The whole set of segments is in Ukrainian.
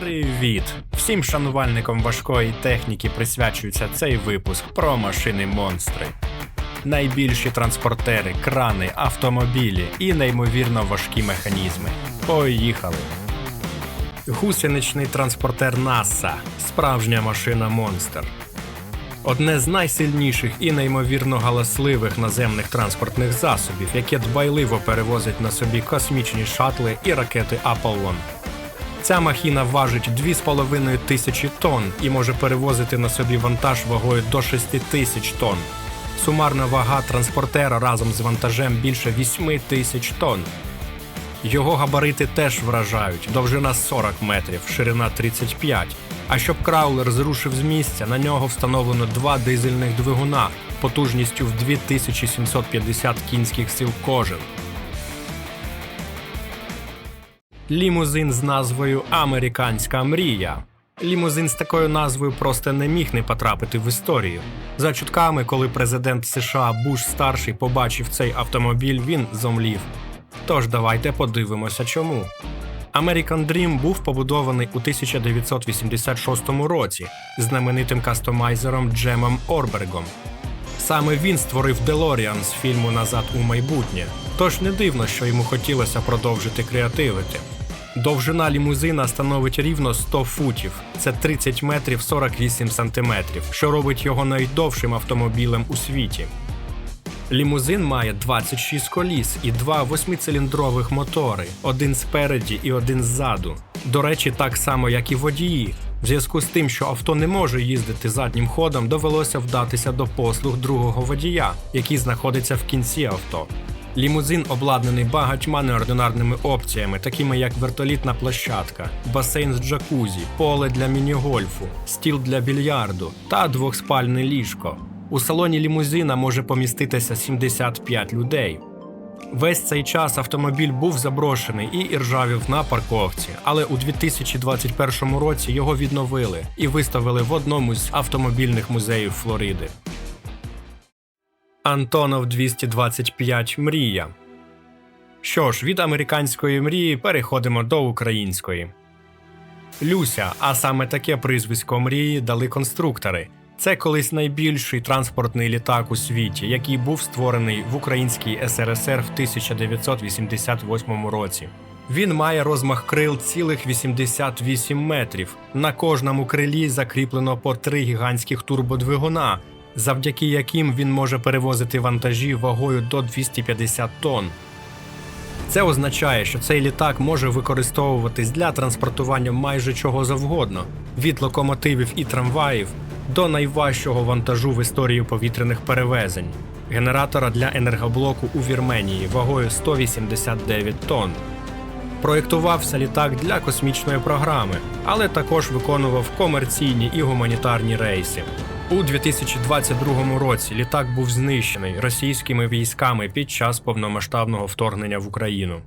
Привіт! Всім шанувальникам важкої техніки присвячується цей випуск про машини монстри. Найбільші транспортери, крани, автомобілі і неймовірно важкі механізми. Поїхали! Гусеничний транспортер НАСА справжня машина монстр. Одне з найсильніших і неймовірно галасливих наземних транспортних засобів, яке дбайливо перевозить на собі космічні шатли і ракети Аполлон. Ця махіна важить 2,5 тисячі тонн і може перевозити на собі вантаж вагою до 6 тисяч тонн. Сумарна вага транспортера разом з вантажем більше 8 тисяч тонн. Його габарити теж вражають: довжина 40 метрів, ширина 35. А щоб краулер зрушив з місця, на нього встановлено два дизельних двигуна потужністю в 2750 кінських сил кожен. Лімузин з назвою Американська мрія. Лімузин з такою назвою просто не міг не потрапити в історію. За чутками, коли президент США Буш старший побачив цей автомобіль, він зомлів. Тож давайте подивимося, чому. American Dream був побудований у 1986 році знаменитим кастомайзером Джемом Орбергом. Саме він створив Делоріан з фільму Назад у майбутнє. Тож не дивно, що йому хотілося продовжити креативити. Довжина лімузина становить рівно 100 футів, це 30 метрів 48 сантиметрів, що робить його найдовшим автомобілем у світі. Лімузин має 26 коліс і два восьмициліндрових мотори, один спереді і один ззаду. До речі, так само, як і водії. В зв'язку з тим, що авто не може їздити заднім ходом, довелося вдатися до послуг другого водія, який знаходиться в кінці авто. Лімузин обладнаний багатьма неординарними опціями, такими як вертолітна площадка, басейн з джакузі, поле для міні-гольфу, стіл для більярду та двохспальне ліжко. У салоні лімузина може поміститися 75 людей. Весь цей час автомобіль був заброшений і іржавів на парковці, але у 2021 році його відновили і виставили в одному з автомобільних музеїв Флориди. Антонов 225 Мрія. Що ж, від американської мрії переходимо до української. Люся, а саме таке прізвисько мрії дали конструктори. Це колись найбільший транспортний літак у світі, який був створений в Українській СРСР в 1988 році. Він має розмах крил цілих 88 метрів. На кожному крилі закріплено по три гігантських турбодвигуна, завдяки яким він може перевозити вантажі вагою до 250 тонн. Це означає, що цей літак може використовуватись для транспортування майже чого завгодно від локомотивів і трамваїв до найважчого вантажу в історії повітряних перевезень генератора для енергоблоку у Вірменії вагою 189 тонн. Проєктувався літак для космічної програми, але також виконував комерційні і гуманітарні рейси. У 2022 році літак був знищений російськими військами під час повномасштабного вторгнення в Україну.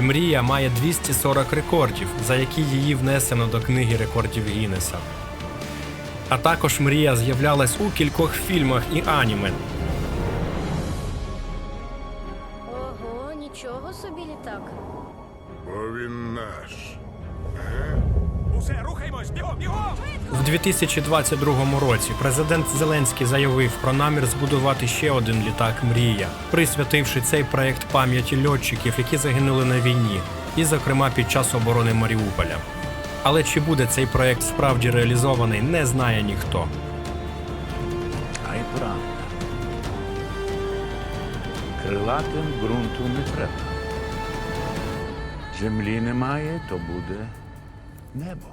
Мрія має 240 рекордів, за які її внесено до книги рекордів Гіннеса. А також мрія з'являлась у кількох фільмах і аніме. Ого, нічого собі літак. Бо він наш. Усе, рухаємось! Бігом, бігом! В 2022 році президент Зеленський заявив про намір збудувати ще один літак Мрія, присвятивши цей проект пам'яті льотчиків, які загинули на війні, і, зокрема, під час оборони Маріуполя. Але чи буде цей проект справді реалізований, не знає ніхто. А правда. Крилатим ґрунту не треба. Землі немає, то буде небо.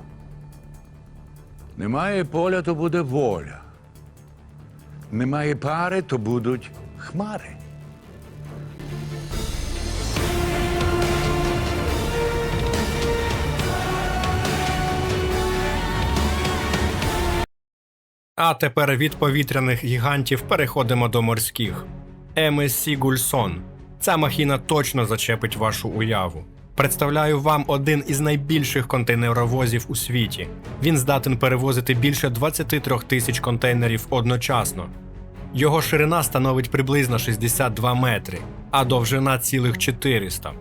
Немає поля, то буде воля. Немає пари, то будуть хмари. А тепер від повітряних гігантів переходимо до морських. MSC Гульсон. Ця махіна точно зачепить вашу уяву. Представляю вам один із найбільших контейнеровозів у світі. Він здатен перевозити більше 23 тисяч контейнерів одночасно. Його ширина становить приблизно 62 метри, а довжина цілих 400.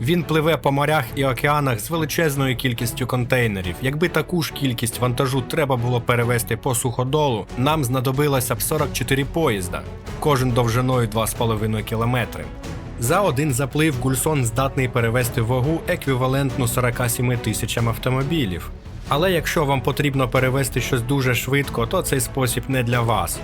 Він пливе по морях і океанах з величезною кількістю контейнерів. Якби таку ж кількість вантажу треба було перевезти по суходолу, нам знадобилося б 44 поїзда, кожен довжиною 2,5 кілометри. За один заплив Гульсон здатний перевезти вагу еквівалентну 47 тисячам автомобілів. Але якщо вам потрібно перевезти щось дуже швидко, то цей спосіб не для вас.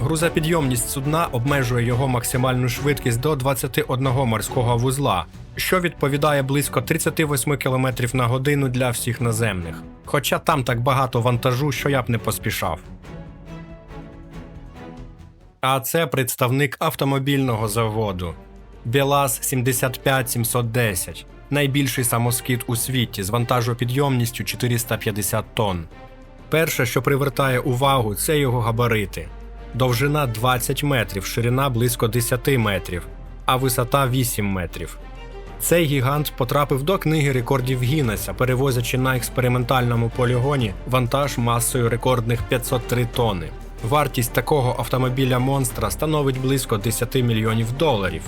Грузопідйомність судна обмежує його максимальну швидкість до 21 морського вузла, що відповідає близько 38 км на годину для всіх наземних. Хоча там так багато вантажу, що я б не поспішав. А це представник автомобільного заводу Білаз 75710, найбільший самоскид у світі з вантажопідйомністю 450 тонн. Перше, що привертає увагу, це його габарити. Довжина 20 метрів, ширина близько 10 метрів, а висота 8 метрів. Цей гігант потрапив до книги рекордів Гіннеса, перевозячи на експериментальному полігоні вантаж масою рекордних 503 тонни. Вартість такого автомобіля монстра становить близько 10 мільйонів доларів.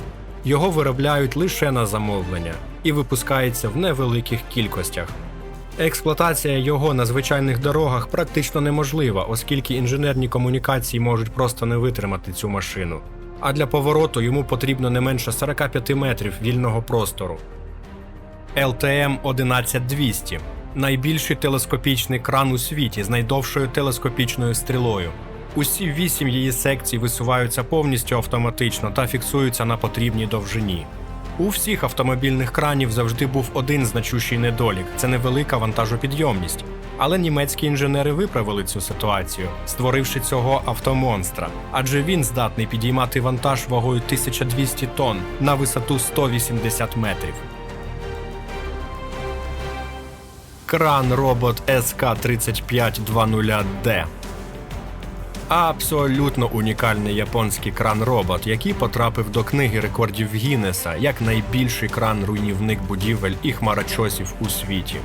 Його виробляють лише на замовлення і випускається в невеликих кількостях. Експлуатація його на звичайних дорогах практично неможлива, оскільки інженерні комунікації можуть просто не витримати цю машину. А для повороту йому потрібно не менше 45 метрів вільного простору. LTM 11200 найбільший телескопічний кран у світі з найдовшою телескопічною стрілою. Усі вісім її секцій висуваються повністю автоматично та фіксуються на потрібній довжині. У всіх автомобільних кранів завжди був один значущий недолік це невелика вантажопідйомність. Але німецькі інженери виправили цю ситуацію, створивши цього автомонстра, адже він здатний підіймати вантаж вагою 1200 тонн на висоту 180 метрів. Кран робот СК-3520D Абсолютно унікальний японський кран-робот, який потрапив до книги рекордів Гіннеса як найбільший кран-руйнівник будівель і хмарочосів у світі.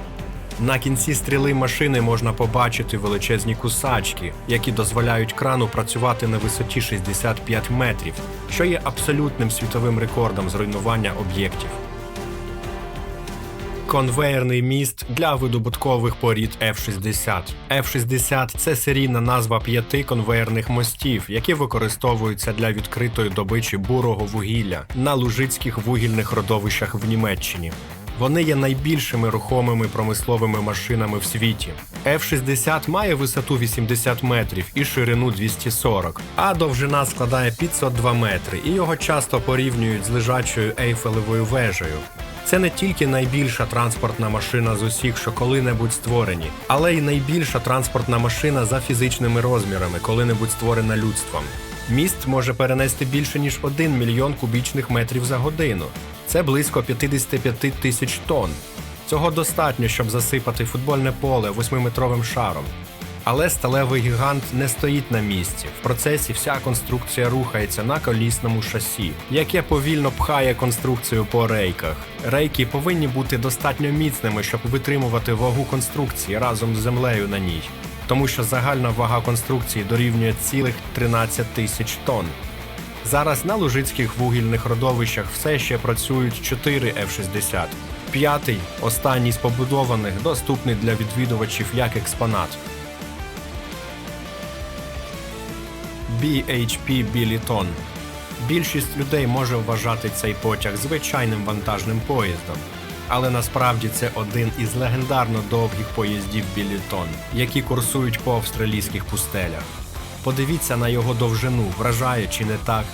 На кінці стріли машини можна побачити величезні кусачки, які дозволяють крану працювати на висоті 65 метрів, що є абсолютним світовим рекордом зруйнування об'єктів. Конвеєрний міст для видобуткових порід F-60. F-60 – це серійна назва п'яти конвеєрних мостів, які використовуються для відкритої добичі бурого вугілля на лужицьких вугільних родовищах в Німеччині. Вони є найбільшими рухомими промисловими машинами в світі. F-60 має висоту 80 метрів і ширину 240, а довжина складає 502 метри, і його часто порівнюють з лежачою ейфелевою вежею. Це не тільки найбільша транспортна машина з усіх, що коли-небудь створені, але й найбільша транспортна машина за фізичними розмірами, коли-небудь створена людством. Міст може перенести більше ніж 1 мільйон кубічних метрів за годину. Це близько 55 тисяч тонн. Цього достатньо, щоб засипати футбольне поле восьмиметровим шаром. Але сталевий гігант не стоїть на місці. В процесі вся конструкція рухається на колісному шасі, яке повільно пхає конструкцію по рейках. Рейки повинні бути достатньо міцними, щоб витримувати вагу конструкції разом з землею на ній, тому що загальна вага конструкції дорівнює цілих 13 тисяч тонн. Зараз на лужицьких вугільних родовищах все ще працюють 4 F-60. П'ятий, останній з побудованих, доступний для відвідувачів як експонат. BHP Білітон. Більшість людей може вважати цей потяг звичайним вантажним поїздом. Але насправді це один із легендарно довгих поїздів Білітон, які курсують по австралійських пустелях. Подивіться на його довжину, вражає чи не так.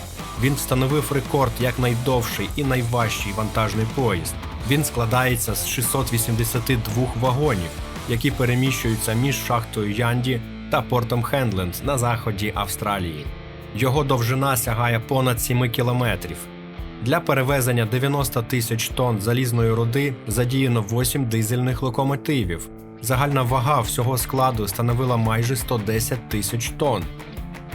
Він встановив рекорд як найдовший і найважчий вантажний поїзд. Він складається з 682 вагонів, які переміщуються між шахтою Янді та портом Хендленд на заході Австралії. Його довжина сягає понад 7 кілометрів. Для перевезення 90 тисяч тонн залізної руди задіяно 8 дизельних локомотивів. Загальна вага всього складу становила майже 110 тисяч тонн.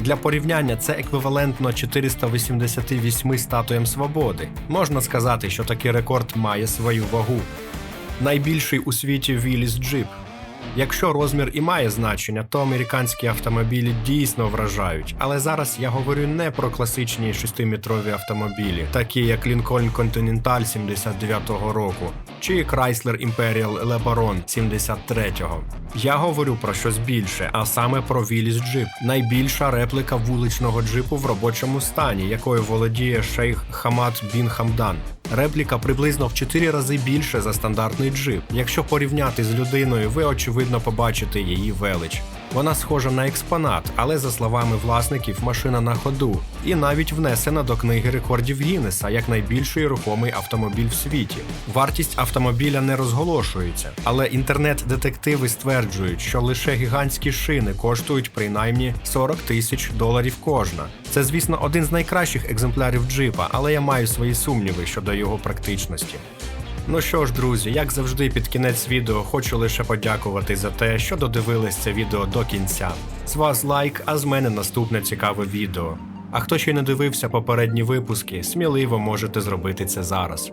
Для порівняння це еквівалентно 488 статуям свободи. Можна сказати, що такий рекорд має свою вагу. Найбільший у світі Віліс Джип. Якщо розмір і має значення, то американські автомобілі дійсно вражають. Але зараз я говорю не про класичні 6-метрові автомобілі, такі як Lincoln Continental 79-го року чи Chrysler Imperial LeBaron 73-го. Я говорю про щось більше, а саме про Віліс Джип, найбільша репліка вуличного джипу в робочому стані, якою володіє шейх Хамад Бін Хамдан. Репліка приблизно в 4 рази більше за стандартний джип. Якщо порівняти з людиною, ви очевидно побачите її велич. Вона схожа на експонат, але за словами власників, машина на ходу, і навіть внесена до книги рекордів Гіннеса як найбільший рухомий автомобіль в світі. Вартість автомобіля не розголошується, але інтернет-детективи стверджують, що лише гігантські шини коштують принаймні 40 тисяч доларів кожна. Це, звісно, один з найкращих екземплярів джипа, але я маю свої сумніви щодо його практичності. Ну що ж, друзі, як завжди, під кінець відео хочу лише подякувати за те, що додивились це відео до кінця. З вас лайк, а з мене наступне цікаве відео. А хто ще не дивився попередні випуски, сміливо можете зробити це зараз.